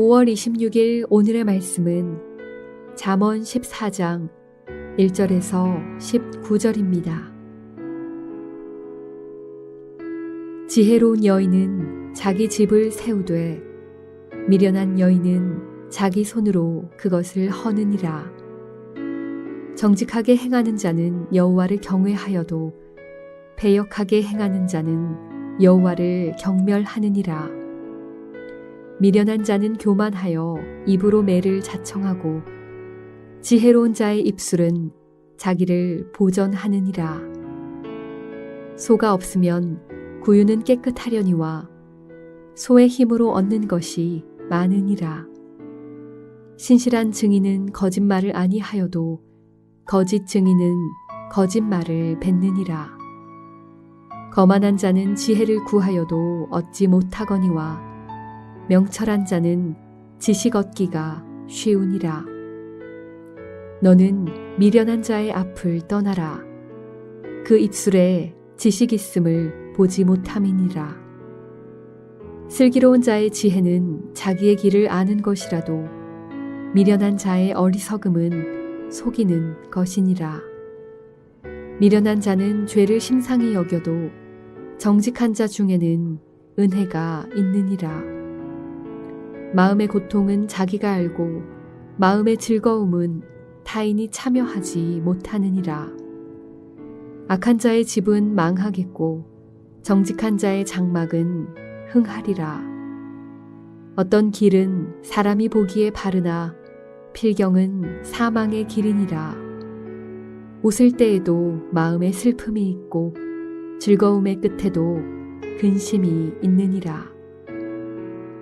5월 26일 오늘의 말씀은 잠언 14장 1절에서 19절입니다. 지혜로운 여인은 자기 집을 세우되 미련한 여인은 자기 손으로 그것을 허느니라. 정직하게 행하는 자는 여호와를 경외하여도 배역하게 행하는 자는 여호와를 경멸하느니라. 미련한 자는 교만하여 입으로 매를 자청하고 지혜로운 자의 입술은 자기를 보전하느니라. 소가 없으면 구유는 깨끗하려니와 소의 힘으로 얻는 것이 많으니라. 신실한 증인은 거짓말을 아니하여도 거짓 증인은 거짓말을 뱉느니라. 거만한 자는 지혜를 구하여도 얻지 못하거니와 명철한 자는 지식 얻기가 쉬우니라. 너는 미련한 자의 앞을 떠나라. 그 입술에 지식 있음을 보지 못함이니라. 슬기로운 자의 지혜는 자기의 길을 아는 것이라도 미련한 자의 어리석음은 속이는 것이니라. 미련한 자는 죄를 심상히 여겨도 정직한 자 중에는 은혜가 있느니라. 마음의 고통은 자기가 알고 마음의 즐거움은 타인이 참여하지 못하느니라. 악한 자의 집은 망하겠고 정직한 자의 장막은 흥하리라. 어떤 길은 사람이 보기에 바르나 필경은 사망의 길이니라. 웃을 때에도 마음에 슬픔이 있고 즐거움의 끝에도 근심이 있느니라.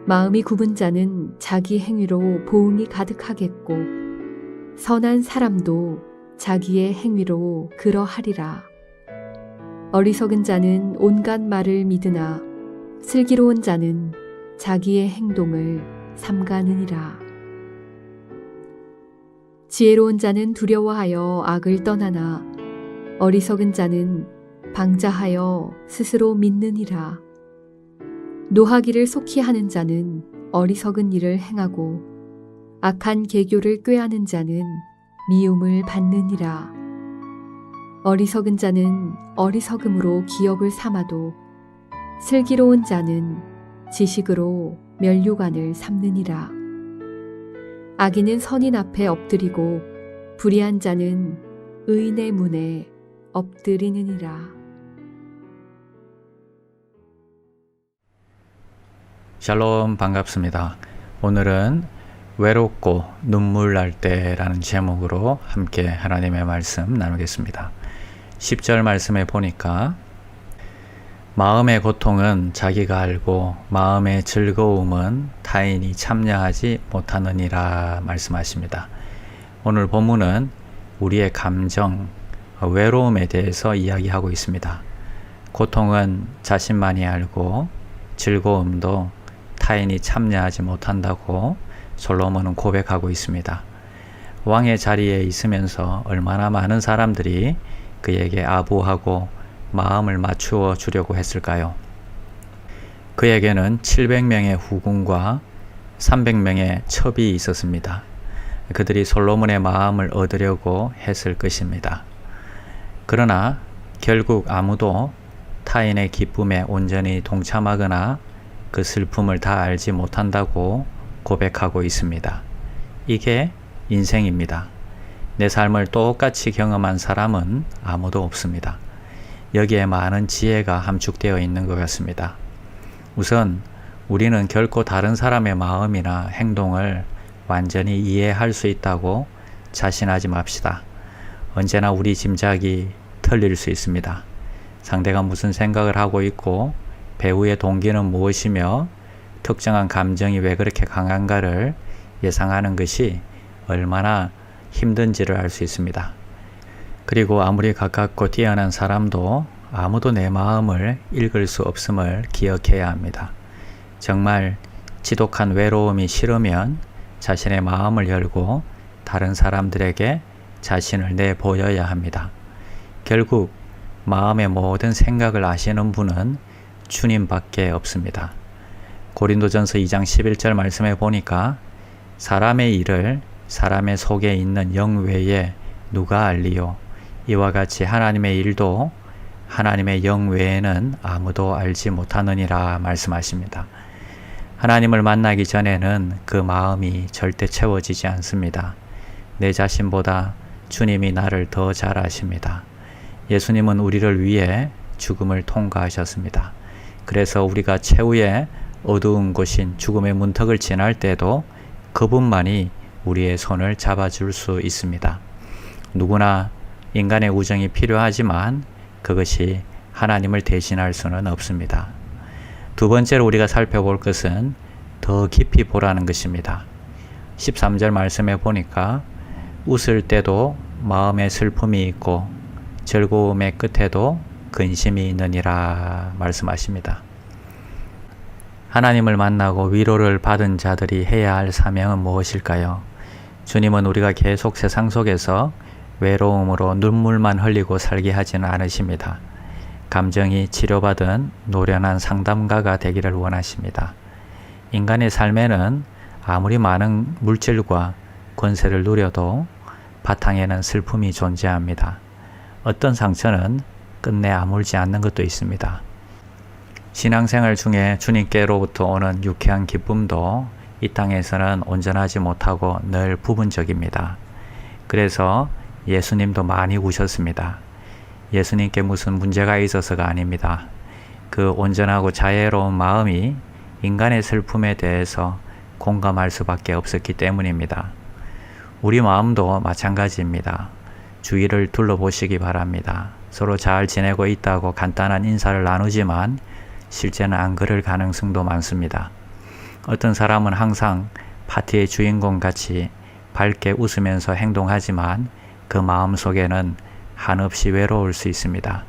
마음이 굽은 자는 자기 행위로 보응이 가득하겠고 선한 사람도 자기의 행위로 그러하리라. 어리석은 자는 온갖 말을 믿으나 슬기로운 자는 자기의 행동을 삼가느니라. 지혜로운 자는 두려워하여 악을 떠나나 어리석은 자는 방자하여 스스로 믿느니라. 노하기를 속히 하는 자는 어리석은 일을 행하고 악한 계교를 꾀하는 자는 미움을 받느니라. 어리석은 자는 어리석음으로 기업을 삼아도 슬기로운 자는 지식으로 면류관을 삼느니라. 악인은 선인 앞에 엎드리고 불의한 자는 의인의 문에 엎드리느니라. 샬롬 반갑습니다. 오늘은 외롭고 눈물 날 때라는 제목으로 함께 하나님의 말씀 나누겠습니다. 10절 말씀에 보니까 마음의 고통은 자기가 알고 마음의 즐거움은 타인이 참여하지 못하느니라 말씀하십니다. 오늘 본문은 우리의 감정, 외로움에 대해서 이야기하고 있습니다. 고통은 자신만이 알고 즐거움도 타인이 참여하지 못한다고 솔로몬은 고백하고 있습니다. 왕의 자리에 있으면서 얼마나 많은 사람들이 그에게 아부하고 마음을 맞추어 주려고 했을까요? 그에게는 700명의 후궁과 300명의 첩이 있었습니다. 그들이 솔로몬의 마음을 얻으려고 했을 것입니다. 그러나 결국 아무도 타인의 기쁨에 온전히 동참하거나 그 슬픔을 다 알지 못한다고 고백하고 있습니다. 이게 인생입니다. 내 삶을 똑같이 경험한 사람은 아무도 없습니다. 여기에 많은 지혜가 함축되어 있는 것 같습니다. 우선 우리는 결코 다른 사람의 마음이나 행동을 완전히 이해할 수 있다고 자신하지 맙시다. 언제나 우리 짐작이 틀릴 수 있습니다. 상대가 무슨 생각을 하고 있고 배우의 동기는 무엇이며 특정한 감정이 왜 그렇게 강한가를 예상하는 것이 얼마나 힘든지를 알 수 있습니다. 그리고 아무리 가깝고 뛰어난 사람도 아무도 내 마음을 읽을 수 없음을 기억해야 합니다. 정말 지독한 외로움이 싫으면 자신의 마음을 열고 다른 사람들에게 자신을 내보여야 합니다. 결국 마음의 모든 생각을 아시는 분은 주님밖에 없습니다. 고린도전서 2장 11절 말씀에 보니까 사람의 일을 사람의 속에 있는 영 외에 누가 알리요 이와 같이 하나님의 일도 하나님의 영 외에는 아무도 알지 못하느니라 말씀하십니다. 하나님을 만나기 전에는 그 마음이 절대 채워지지 않습니다. 내 자신보다 주님이 나를 더 잘 아십니다. 예수님은 우리를 위해 죽음을 통과하셨습니다. 그래서 우리가 최후의 어두운 곳인 죽음의 문턱을 지날 때도 그분만이 우리의 손을 잡아줄 수 있습니다. 누구나 인간의 우정이 필요하지만 그것이 하나님을 대신할 수는 없습니다. 두 번째로 우리가 살펴볼 것은 더 깊이 보라는 것입니다. 13절 말씀에 보니까 웃을 때도 마음에 슬픔이 있고 즐거움의 끝에도 근심이 있느니라 말씀하십니다. 하나님을 만나고 위로를 받은 자들이 해야 할 사명은 무엇일까요? 주님은 우리가 계속 세상 속에서 외로움으로 눈물만 흘리고 살게 하지는 않으십니다. 감정이 치료받은 노련한 상담가가 되기를 원하십니다. 인간의 삶에는 아무리 많은 물질과 권세를 누려도 바탕에는 슬픔이 존재합니다. 어떤 상처는 끝내 아물지 않는 것도 있습니다. 신앙생활 중에 주님께로부터 오는 유쾌한 기쁨도 이 땅에서는 온전하지 못하고 늘 부분적입니다. 그래서 예수님도 많이 우셨습니다. 예수님께 무슨 문제가 있어서가 아닙니다. 그 온전하고 자애로운 마음이 인간의 슬픔에 대해서 공감할 수밖에 없었기 때문입니다. 우리 마음도 마찬가지입니다. 주위를 둘러보시기 바랍니다. 서로 잘 지내고 있다고 간단한 인사를 나누지만 실제는 안 그럴 가능성도 많습니다. 어떤 사람은 항상 파티의 주인공 같이 밝게 웃으면서 행동하지만 그 마음 속에는 한없이 외로울 수 있습니다.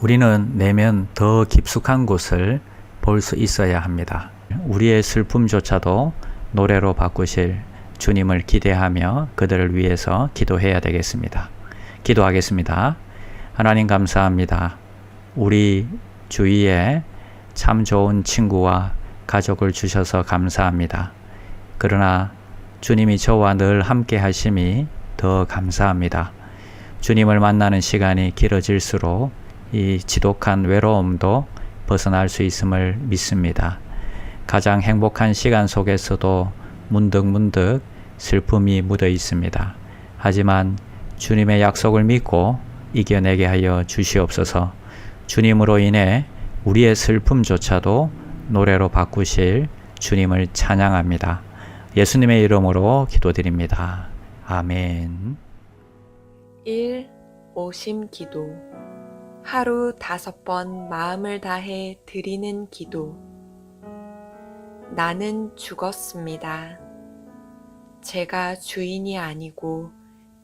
우리는 내면 더 깊숙한 곳을 볼 수 있어야 합니다. 우리의 슬픔조차도 노래로 바꾸실 주님을 기대하며 그들을 위해서 기도해야 되겠습니다. 기도하겠습니다. 하나님 감사합니다. 우리 주위에 참 좋은 친구와 가족을 주셔서 감사합니다. 그러나 주님이 저와 늘 함께 하심이 더 감사합니다. 주님을 만나는 시간이 길어질수록 이 지독한 외로움도 벗어날 수 있음을 믿습니다. 가장 행복한 시간 속에서도 문득문득 슬픔이 묻어 있습니다. 하지만 주님의 약속을 믿고 이겨내게 하여 주시옵소서 주님으로 인해 우리의 슬픔조차도 노래로 바꾸실 주님을 찬양합니다. 예수님의 이름으로 기도드립니다. 아멘. 1. 오심 기도 하루 다섯 번 마음을 다해 드리는 기도 나는 죽었습니다. 제가 주인이 아니고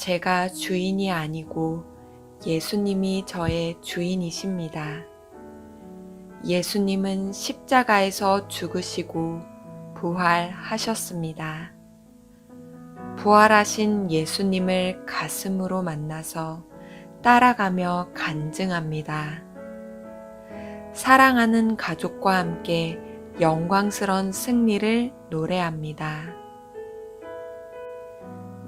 제가 주인이 아니고 예수님이 저의 주인이십니다. 예수님은 십자가에서 죽으시고 부활하셨습니다. 부활하신 예수님을 가슴으로 만나서 따라가며 간증합니다. 사랑하는 가족과 함께 영광스런 승리를 노래합니다.